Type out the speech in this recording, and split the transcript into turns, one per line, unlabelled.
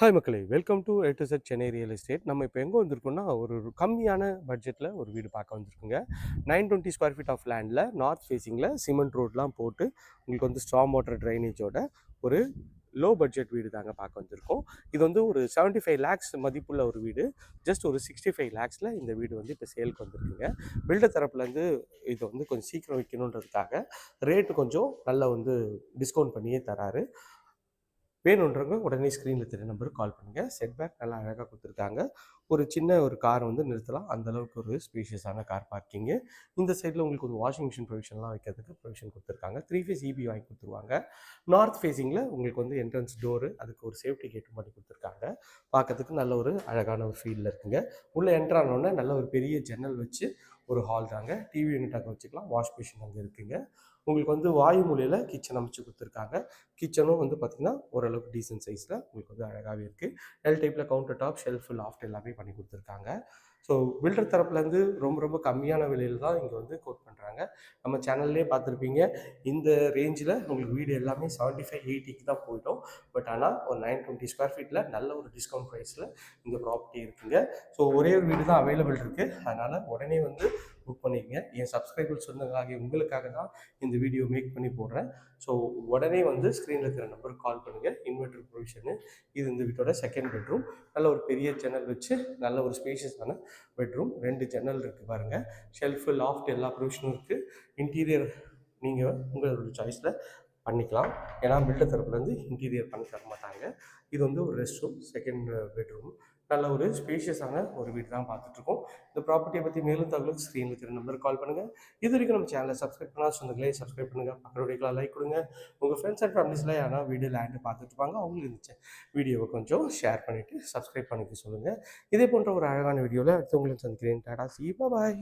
Hi மக்களே welcome to எட்டு டு செட் சென்னை ரியல் எஸ்டேட் நம்ம இப்போ எங்கே வந்திருக்கோம்னா ஒரு கம்மியான பட்ஜெட்டில் ஒரு வீடு பார்க்க வந்திருக்குங்க. Nine twenty square feet of லேண்டில் நார்த் ஃபேஸிங்கில் சிமெண்ட் ரோட்லாம் போட்டு உங்களுக்கு வந்து ஸ்ட்ராங் வாட்டர் ட்ரைனேஜோட ஒரு லோ பட்ஜெட் வீடு தாங்க பார்க்க வந்திருக்கோம். இது வந்து ஒரு செவன்ட்டி ஃபைவ் லேக்ஸ் மதிப்புள்ள ஒரு வீடு. ஜஸ்ட் ஒரு சிக்ஸ்டி ஃபைவ் லேக்ஸில் இந்த வீடு வந்து இப்போ சேலுக்கு வந்திருக்குங்க. பில்டர் தரப்புலேருந்து இதை வந்து கொஞ்சம் சீக்கிரம் விற்கணுன்றதுக்காக ரேட்டு கொஞ்சம் நல்லா வந்து டிஸ்கவுண்ட் பண்ணியே தராரு. வேணுன்றவங்க உடனே ஸ்க்ரீனில் தெரிய நம்பருக்கு கால் பண்ணுங்கள் செட் பேக் நல்லா அழகாக கொடுத்துருக்காங்க. ஒரு சின்ன ஒரு கார் வந்து நிறுத்தலாம். அந்த அளவுக்கு ஒரு ஸ்பீஷியஸான கார் பார்க்கிங்கு இந்த சைடில் உங்களுக்கு ஒரு வாஷிங் மிஷின் ப்ரொவிஷன்லாம் வைக்கிறதுக்கு ப்ரொவிஷன் கொடுத்துருக்காங்க. த்ரீ ஃபேஸ் இபி வாங்கி கொடுத்துருவாங்க. நார்த் ஃபேஸிங்கில் உங்களுக்கு வந்து என்ட்ரன்ஸ் டோரு அதுக்கு ஒரு சேஃப்டி கேட்டும் பண்ணி கொடுத்துருக்காங்க. பார்க்கறதுக்கு நல்ல ஒரு அழகான ஒரு ஃபீலில் இருக்குங்க. உள்ளே என்ட்ரானோடனே நல்ல ஒரு பெரிய ஜன்னல் வச்சு ஒரு ஹால் தாங்க. டிவி யூனிட் அங்கே வச்சுக்கலாம். வாஷ் மிஷின் அங்கே இருக்குங்க. உங்களுக்கு வந்து வாயு மூலையில் கிச்சன் அமைச்சு கொடுத்துருக்காங்க. கிச்சனும் வந்து பார்த்திங்கன்னா ஓரளவுக்கு டீசென்ட் சைஸில் உங்களுக்கு வந்து அழகாகவே இருக்குது எல் டைப்பில் கவுண்டர் டாப் ஷெல்ஃபு லாஃப்ட் எல்லாமே பண்ணி கொடுத்துருக்காங்க. ஸோ பில்டர் தரப்புலேருந்து ரொம்ப ரொம்ப கம்மியான விலையில் தான் இங்கே வந்து பண்ணியிருக்காங்க நம்ம சேனல்லே பார்த்துருப்பீங்க இந்த ரேஞ்சில் உங்களுக்கு வீடு எல்லாமே செவன்ட்டி ஃபைவ் எயிட்டிக்கு தான் போயிட்டோம் பட் ஆனால் ஒரு நைன் டுவெண்ட்டி ஸ்கொயர் ஃபீட்டில் நல்ல ஒரு டிஸ்கவுண்ட் ப்ரைஸில் இந்த ப்ராப்பர்ட்டி இருக்குங்க. ஸோ ஒரே ஒரு வீடு தான் அவைலபிள் இருக்குது அதனால் உடனே வந்து புக் பண்ணிக்கங்க என் சப்ஸ்கிரைபர் சொந்தங்களாகிய உங்களுக்காக தான் இந்த வீடியோ மேக் பண்ணி போடுறேன். ஸோ உடனே வந்து ஸ்க்ரீனில் இருக்கிற நம்பருக்கு கால் பண்ணுங்கள் இன்வெர்டர் ப்ரொவிஷனு இது இந்த வீட்டோட செகண்ட் பெட்ரூம் நல்ல ஒரு பெரிய ஜன்னல் வச்சு நல்ல ஒரு ஸ்பேஷியஸான பெட்ரூம் ரெண்டு ஜன்னல் இருக்குது பாருங்கள் ஷெல்ஃபு லாஃப்ட் எல்லா ப்ரொவிஷனும் இருக்குது இன்டீரியர் நீங்கள் உங்களோட சாய்ஸில் பண்ணிக்கலாம். ஏன்னா பில்டர் தரப்புலேருந்து இன்டீரியர் பண்ணி தர மாட்டாங்க. இது வந்து ஒரு ரெஸ்ட் ரூம் செகண்ட் பெட்ரூம் நல்ல ஒரு ஸ்பேஷியஸான ஒரு வீடு தான் பார்த்துட்ருக்கோம். இந்த ப்ராப்பர்ட்டியை பற்றி மேலும் தகவலுக்கு ஸ்க்ரீனில் இருக்கிற நம்பருக்கு கால் பண்ணுங்கள் இது வரைக்கும் நம்ம சேனலை சப்ஸ்கிரைப் பண்ணால் சொந்தங்களே சப்ஸ்கிரைப் பண்ணுங்கள் பக்கத்து லைக் கொடுங்க. உங்கள் ஃப்ரெண்ட்ஸ் அண்ட் ஃபேமிலிஸில் யாரா வீடியோ லேண்டு பார்த்துட்டு இருப்பாங்க அவங்களுக்கு இருந்துச்சு. வீடியோவை கொஞ்சம் ஷேர் பண்ணிவிட்டு சப்ஸ்கிரைப் பண்ணிக்க சொல்லுங்கள் இதே போன்ற ஒரு அழகான வீடியோவில் அடுத்து உங்களுக்கு சந்திக்கிறேன். டாடா சி பாய்